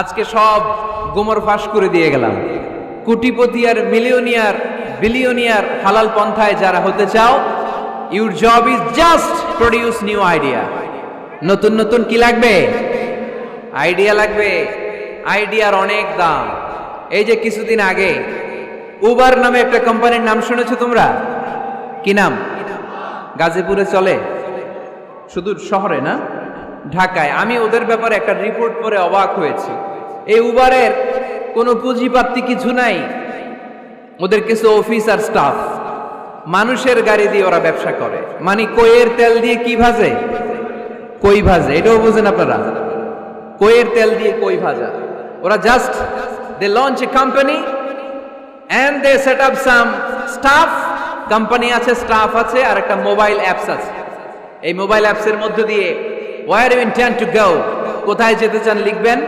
আজকে সব গোমর ফাঁস করে দিয়ে গেলাম। কোটিপতি আর মিলিয়নিয়ার, বিলিয়নিয়ার হালাল পন্থায় যারা হতে চাও your job is just produce new idea নতুন নতুন কি লাগবে? আইডিয়া লাগবে। আইডিয়ার অনেক দাম। এই যে কিছুদিন আগে উবার নামে একটা কোম্পানির নাম শুনেছো তোমরা? কি নাম? গাজীপুরে চলে? শুধু শহরে না? ঢাকায়। আমি ওদের ব্যাপারে একটা রিপোর্ট পড়ে অবাক হয়েছি। এই উবারের কোনো পুঁজিপাত্তি কিছু নাই। ওদের কিছু অফিস আর স্টাফ মানুষের গাড়ি দিয়ে ওরা ব্যবসা করে। মানে কইয়ের তেল দিয়ে কি ভাজে? কই ভাজে? এটাও বুঝেন আপনারা। কইয়ের তেল দিয়ে কই ভাজা? ওরা just they launch a company and they set up some staff company আছে স্টাফ আছে, আর একটা মোবাইল অ্যাপস আছে। এই মোবাইল অ্যাপসের মধ্য দিয়ে where you intend to go কোথায় যেতে চান লিখবেন?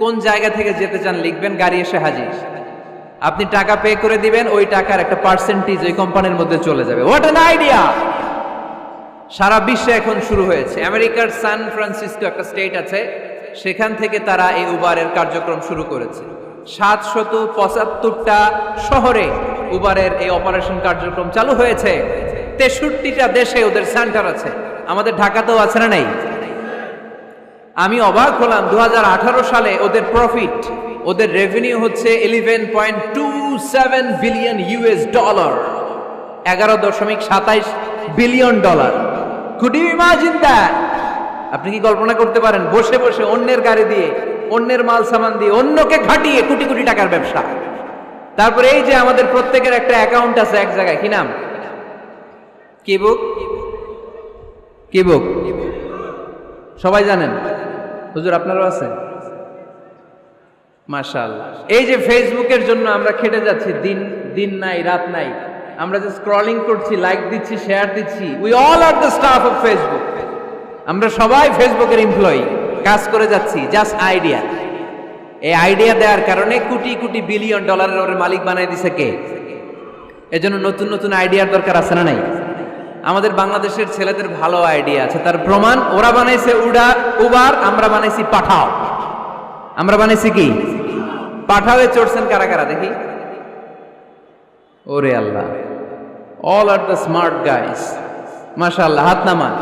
কোন জায়গা থেকে যেতে চান লিখবেন? গাড়ি এসে হাজির। আপনি টাকা পে করে দিবেন, ওই টাকার একটা পার্সেন্টেজ ওই কোম্পানির মধ্যে চলে যাবে। হোয়াট অ্যান আইডিয়া সারা বিশ্বে এখন শুরু হয়েছে। আমেরিকার সান ফ্রান্সিসকো একটা স্টেট আছে, সেখান থেকে তারা এই উবারের কার্যক্রম শুরু করেছে। সাতশত পঁচাত্তরটা শহরে উবারের এই অপারেশন কার্যক্রম চালু হয়েছে। তেষট্টিটা দেশে ওদের সেন্টার আছে। আমাদের ঢাকাতেও আছে না নাই? আমি অবাক হলাম দু হাজার আঠারো সালে ওদের প্রফিট ওদের রেভিনিউ হচ্ছে eleven point two seven billion US dollar এগারো দশমিক সাতাইশ billion dollar could you imagine that আপনি কি কল্পনা করতে পারেন, বসে বসে অন্যের গাড়ি দিয়ে, অন্যের মাল সামান দিয়ে, অন্যকে ঘাটিয়ে কোটি কোটি টাকার ব্যবসা। তারপরে এই যে আমাদের প্রত্যেকের একটা অ্যাকাউন্ট আছে এক জায়গায়, কি নাম? কি বুক? কি বুক? সবাই জানেন? হুজুর, আপনারও আছে? মাশাআল্লাহ। এই যে ফেসবুকের জন্য আমরা খেটে যাচ্ছি, দিন দিন নাই, রাত নাই। আমরা যে স্ক্রলিং করছি লাইক দিচ্ছি শেয়ার দিচ্ছি we all are the staff of Facebook আমরা সবাই ফেসবুকের এমপ্লয়ি কাজ করে যাচ্ছি জাস্ট আইডিয়া এই আইডিয়া দেওয়ার কারণে কোটি কোটি বিলিয়ন ডলারের ওর মালিক বানাই দিছে কে? এজন্য নতুন নতুন আইডিয়ার দরকার আছে না নাই? আমাদের বাংলাদেশের ছেলেদের ভালো আইডিয়া আছে। তার প্রমাণ, ওরা বানাইছে উডা, উবার, আমরা বানাইছি পাঠাও। আমরা বানাইছি কি? পাঠাওয়ে চড়ছেন কারা কারা, দেখি। ওরে আল্লাহ। All are the smart guys মাশাআল্লাহ, হাত নামান।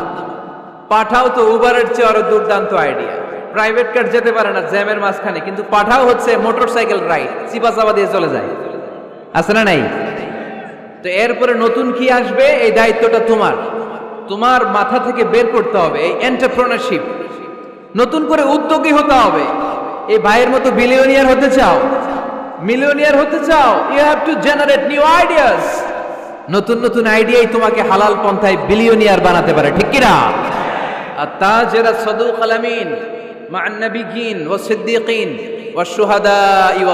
পাঠাও তো উবারের চেয়ে আরও দুর্দান্ত আইডিয়া। প্রাইভেট কার যেতে পারে না, জ্যামের মাঝখানে, কিন্তু পাঠাও হচ্ছে মোটরসাইকেল রাইড চিপা চাপা দিয়ে চলে যায়। আছে না নাই? তো এরপরে নতুন কি আসবে? এই দায়িত্বটা তোমার। তোমার মাথা থেকে বের করতে হবে এই এন্টারপ্রনারশিপ নতুন করে উদ্যোগী হতে হবে। এই ভাইয়ের মতো বিলিয়নিয়ার হতে চাও। মিলিয়নিয়ার হতে চাও। You have to generate new ideas নতুন নতুন আইডিয়াই তোমাকে হালাল পন্থায় বিলিয়নিয়ার বানাতে পারে, ঠিক কিনা? আর তা যারা সদুক আলামিন মান্নাবিগিন ও সিদ্দিকিন ও সুহাদা ইউ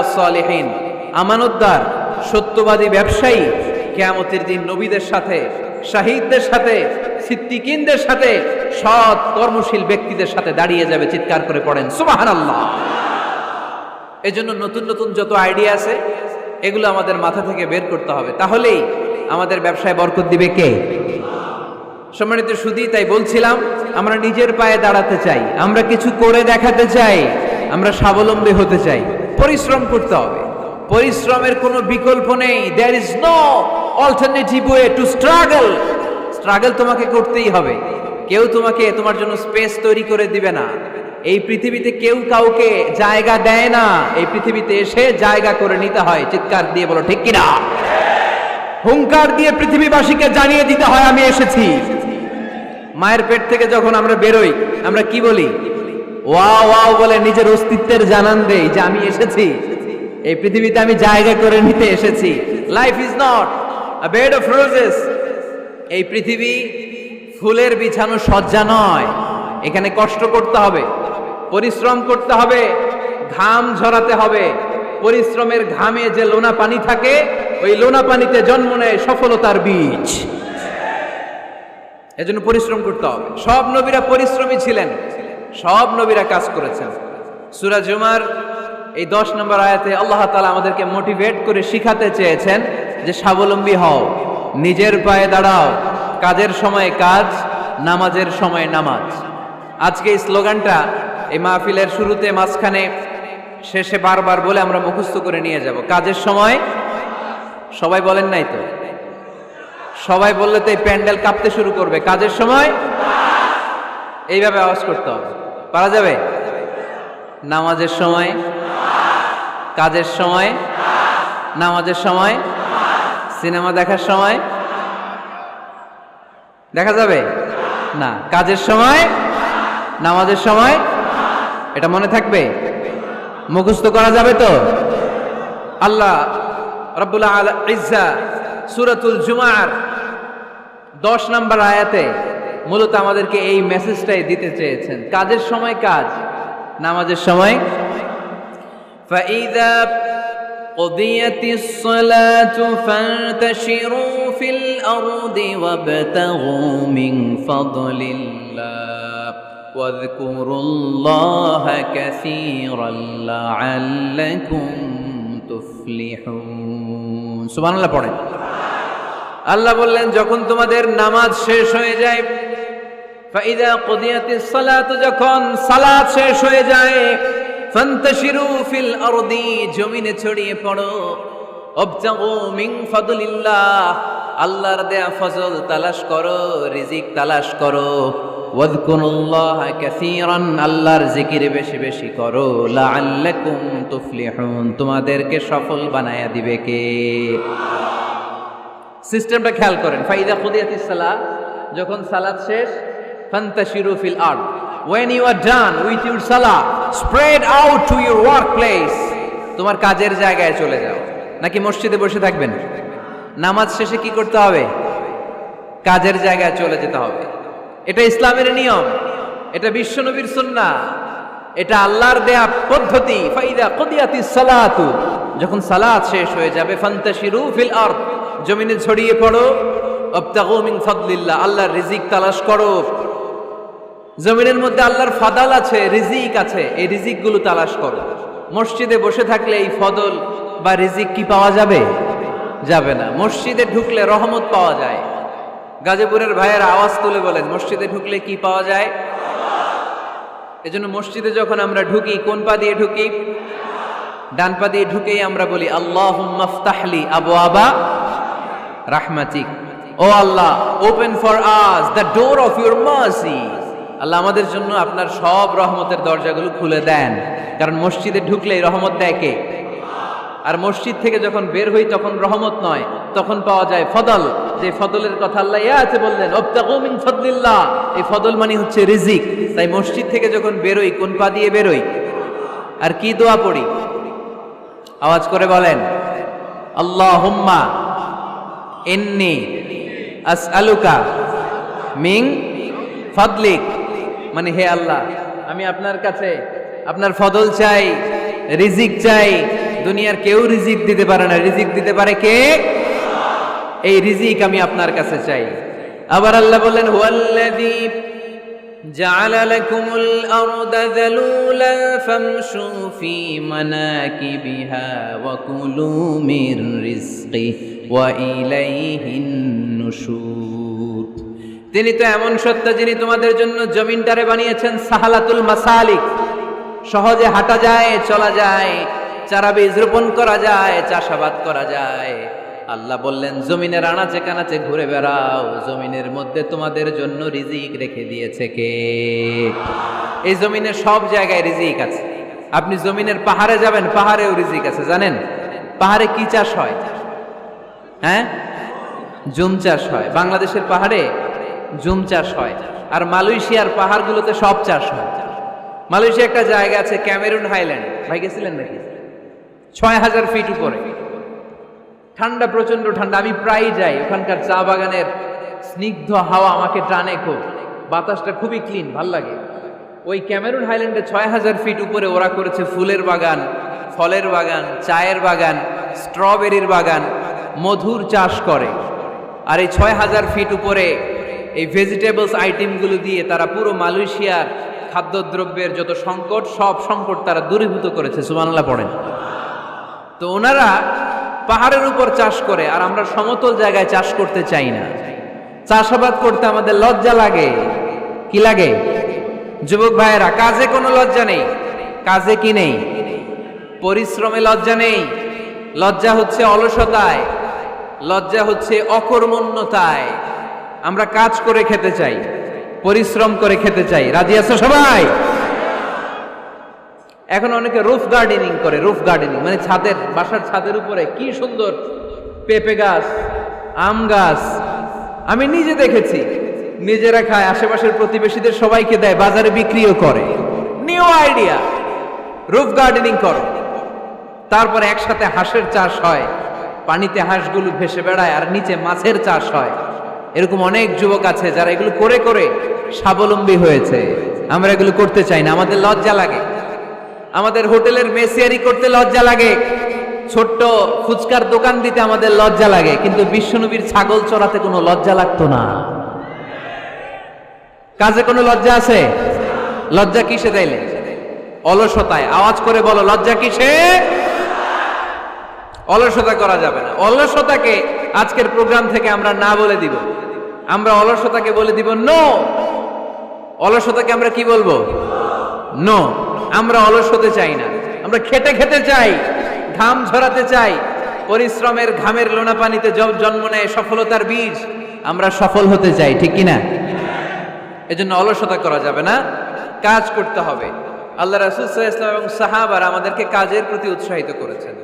আমানতদার, সত্যবাদী ব্যবসায়ী কেয়ামতের দিন নবীদের সাথে, শাহিদদের সাথে, সিদ্দিকিনদের সাথে, সৎ কর্মশীল ব্যক্তিদের সাথে দাঁড়িয়ে যাবে, চিৎকার করে পড়েন। সুবাহান আল্লাহ এজন্য নতুন নতুন যত আইডিয়া আছে, এগুলো আমাদের মাথা থেকে বের করতে হবে। তাহলেই আমাদের ব্যবসায় বরকত দিবে কে? সম্মানিত সুদী তাই বলছিলাম, আমরা নিজের পায়ে দাঁড়াতে চাই। আমরা কিছু করে দেখাতে চাই। আমরা স্বাবলম্বী হতে চাই। পরিশ্রম করতে হবে। পরিশ্রমের কোনো বিকল্প নেই। There is no alternative way to struggle struggle তোমাকে করতেই হবে। কেউ তোমাকে তোমার জন্য স্পেস তৈরি করে দিবে না। এই পৃথিবীতে কেউ কাউকে জায়গা দেয় না। এই পৃথিবীতে এসে জায়গা করে নিতে হয়। চিৎকার দিয়ে বলো, ঠিক কিনা? হুঙ্কার দিয়ে পৃথিবীবাসীকে জানিয়ে দিতে হয়, আমি এসেছি। মায়ের পেট থেকে যখন আমরা বেরোই, আমরা কি বলি? ওয়া ওয়াও বলে নিজের অস্তিত্বের জানান দেই যে, আমি এসেছি। এই পৃথিবীতে আমি জায়গা করে নিতে এসেছি। Life is not bed of roses এই পৃথিবী ফুলের বিছানো সজ্জা নয়। এখানে কষ্ট করতে হবে, পরিশ্রম করতে হবে, ঘাম ঝরাতে হবে। পরিশ্রমের ঘামে যে লোনা পানি থাকে, ওই লোনা পানিতে জন্ম নেয় সফলতার বীজ। এজন্য পরিশ্রম করতে হবে। সব নবীরা পরিশ্রমী ছিলেন। সব নবীরা কাজ করেছেন। সুরা জুমার এই দশ নম্বর আয়াতে আল্লাহ তালা আমাদেরকে মোটিভেট করে শিখাতে চেয়েছেন যে স্বাবলম্বী হও, নিজের পায়ে দাঁড়াও, কাজের সময় কাজ, নামাজের সময় নামাজ। আজকে এই স্লোগানটা এই মাহফিলের শুরুতে মাঝখানে শেষে বারবার বলে আমরা মুখস্থ করে নিয়ে যাব। কাজের সময় সবাই বলেন নাই তো? সবাই বললে তো এই প্যান্ডেল কাঁপতে শুরু করবে। কাজের সময় এইভাবে আওয়াজ করতে হবে। পারা যাবে? নামাজের সময়, কাজের সময়, নামাজের সময় সিনেমা দেখার সময়? দেখা যাবে? না। কাজের সময়? নামাজের সময়? এটা মনে থাকবে? মুখস্থ করা যাবে তো? আল্লাহ রব্বুল্লাহ আল ইজ্জা সুরাতুল জুমার দশ নম্বর আয়াতে মূলত আমাদেরকে এই মেসেজটাই দিতে চেয়েছেন। কাজের সময় কাজ, নামাজের সময়। ফাইদা قضيت الصلاة فانتشروا في الأرض وابتغوا من فضل الله واذكروا الله كثيرا لعلكم تفلحون سبحان الله পড়েন আল্লাহ বললেন যখন তোমাদের নামাজ শেষ হয়ে যায় ফাইদা কুদিয়াতিস সালাত যখন সালাত শেষ হয়ে যায় ফান্তাশিরু ফিল আরদি, জমিনে ছড়িয়ে পড়ো। অবতাগু মিন ফাদলিল্লাহ, আল্লাহর দেয়া ফজল তালাশ করো, রিজিক তালাশ করো। ওয়াদকুরুল্লাহ কাসীরান, আল্লাহর জিকির বেশি বেশি করো। লাআল্লাকুম তুফলিহুন, তোমাদেরকে সফল বানায়া দিবে কে? সিস্টেমটা খেয়াল করেন। ফাইদা খুদিয়াতিস সালাহ যখন সালাত শেষ, ফান্তাশিরু ফিল আরদ। When you are done with your salah, spread out to your workplace. তোমার কাজের জায়গায় চলে যাও। নাকি মসজিদে বসে থাকবেন? নামাজ শেষে কি করতে হবে? কাজের জায়গায় চলে যেতে হবে। এটা ইসলামের নিয়ম। এটা বিশ্বনবীর সুন্নাহ। এটা আল্লাহর দেয়া পদ্ধতি। ফাইদা কদিয়াতি সালাতু। যখন সালাত শেষ হয়ে যাবে, ফান্তাশিরু ফিল আরদ। জমিনে ছড়িয়ে পড়ো। আবতাগু মিন ফাদলিল্লাহ। আল্লাহর রিজিক তালাশ করো। জমিনের মধ্যে আল্লাহর ফাদাল আছে, রিজিক আছে, এই রিজিকগুলো তালাশ করো। মসজিদে বসে থাকলে এই ফদল বা রিজিক কি পাওয়া যাবে? যাবে না। মসজিদে ঢুকলে রহমত পাওয়া যায়। গাজীপুরের ভাইয়ের আওয়াজ তুলে বলেন, মসজিদে ঢুকলে কি পাওয়া যায়? এজন্য মসজিদে যখন আমরা ঢুকি, কোন পা দিয়ে ঢুকি? ডান পা দিয়ে ঢুকেই আমরা বলি আল্লাহ মাফতাহলি আবু আবা রাহমাতিক। O Allah open for us the door of your mercy Allah আমাদের জন্য আপনার সব রহমতের দরজাগুলো খুলে দেন। কারণ মসজিদে ঢুকলেই রহমত দেয় আর মসজিদ থেকে যখন বের হই তখন রহমত নয়, তখন পাওয়া যায় ফদল। যে ফদলের কথা আল্লাহ ইয়া আছে বললেন, অবতাগু মিন ফদলিল্লাহ। এই ফদল মানে হচ্ছে রিজিক। তাই মসজিদ থেকে যখন বেরোই কোন পা দিয়ে বেরোই আর কি দোয়া পড়ি? আওয়াজ করে বলেন আল্লাহ হুম্মা ইন্নি আসআলুকা মিং ফদলিক। মানে হে আল্লাহ আমি আপনার কাছে আপনার ফদল চাই রিজিক চাই দুনিয়ার কেউ রিজিক দিতে পারে না রিজিক দিতে পারে কে এই রিজিক আমি আপনার কাছে চাই আবার আল্লাহ বললেন হুয়াল্লাযী جعل لكم الأرض ذلولا فامشوا في مناكبها وكلوا من رزقه وإليه النشور তিনি তো এমন সত্য যিনি তোমাদের জন্য জমিনটারে বানিয়েছেন সাহালাতুল মাসালিক। সহজে হাঁটা যায়, চলা যায় চারা বীজ রোপণ করা যায়, চাষাবাদ করা যায়। আল্লাহ বললেন, জমিনের আনাচে কানাচে ঘুরে বেড়াও, জমিনের মধ্যে তোমাদের জন্য রিজিক রেখে দিয়েছে কে? এই জমিনের সব জায়গায় রিজিক আছে। আপনি জমিনের পাহাড়ে যাবেন, পাহাড়েও রিজিক আছে, জানেন? পাহাড়ে কি চাষ হয়? হ্যাঁ? জুম চাষ হয়। বাংলাদেশের পাহাড়ে জুম চাষ হয়। আর মালয়েশিয়ার পাহাড়গুলোতে সব চাষ হয়। মালয়েশিয়া একটা জায়গা আছে, ক্যামেরুন হাইল্যান্ড। ভাই গেছিলেন নাকি? ছয় হাজার ফিট উপরে। ঠান্ডা প্রচণ্ড ঠান্ডা। আমি প্রায় যাই। ওখানকার চা বাগানের স্নিগ্ধ হাওয়া আমাকে টানে খুব। বাতাসটা খুবই ক্লিন, ভালো লাগে। ওই ক্যামেরুন হাইল্যান্ডে ছয় হাজার ফিট উপরে ওরা করেছে ফুলের বাগান, ফলের বাগান, চায়ের বাগান, স্ট্রবেরির বাগান, মধুর চাষ করে। আর এই ছয় হাজার ফিট উপরে এই ভেজিটেবলস আইটেমগুলো দিয়ে তারা পুরো মালয়েশিয়ার খাদ্যদ্রব্যের যত সংকট, সব সংকট তারা দূরীভূত করেছে। সুমানাল্লাহ পড়েন। তো ওনারা পাহাড়ের উপর চাষ করে, আর আমরা সমতল জায়গায় চাষ করতে চাই না। চাষাবাদ করতে আমাদের লজ্জা লাগে। কি লাগে? যুবক ভাইয়েরা, কাজে কোনো লজ্জা নেই। কাজে কি নেই? পরিশ্রমে লজ্জা নেই। লজ্জা হচ্ছে অলসতায়। লজ্জা হচ্ছে অকর্মণ্যতায়। আমরা কাজ করে খেতে চাই, পরিশ্রম করে খেতে চাই। রাজি আছো সবাই? এখন অনেকে রুফ গার্ডেনিং করে রুফ গার্ডেনিং মানে ছাদের, বাসার ছাদের উপরে। কি সুন্দর পেঁপে গাছ, আম গাছ। আমি নিজে দেখেছি, নিজেরা খায়, আশেপাশের প্রতিবেশীদের সবাইকে দেয়, বাজারে বিক্রিও করে। নিউ আইডিয়া রুফ গার্ডেনিং করো। তারপরে একসাথে হাঁসের চাষ হয়, পানিতে হাঁসগুলো ভেসে বেড়ায় আর নিচে মাছের চাষ হয়। এরকম অনেক যুবক আছে যারা এগুলো করে করে স্বাবলম্বী হয়েছে। আমরা এগুলো করতে চাই না, আমাদের লজ্জা লাগে। আমাদের হোটেলের মেসিয়ারি করতে লজ্জা লাগে। ছোট্ট ফুচকার দোকান দিতে আমাদের লজ্জা লাগে, কিন্তু বিশ্বনবীর ছাগল চড়াতে কোনো লজ্জা লাগতো না। কাজে কোনো লজ্জা আছে? লজ্জা কিসে তাইলে? অলসতায়। আওয়াজ করে বলো, লজ্জা কিসে? অলসতা করা যাবে না। অলসতাকে আজকের প্রোগ্রাম থেকে আমরা না বলে দিব। আমরা অলসতাকে বলে দিব নো অলসতাকে আমরা কি বলব? নো আমরা অলস হতে চাই না। আমরা খেতে খেতে চাই, ঘাম ঝরাতে চাই, পরিশ্রমের ঘামের লোনা পানিতে জন্ম নেয় সফলতার বীজ। আমরা সফল হতে চাই, ঠিক কিনা? এজন্য অলসতা করা যাবে না, কাজ করতে হবে। আল্লাহ রাসুল ইসলাম এবং সাহাবার আমাদেরকে কাজের প্রতি উৎসাহিত করেছেন।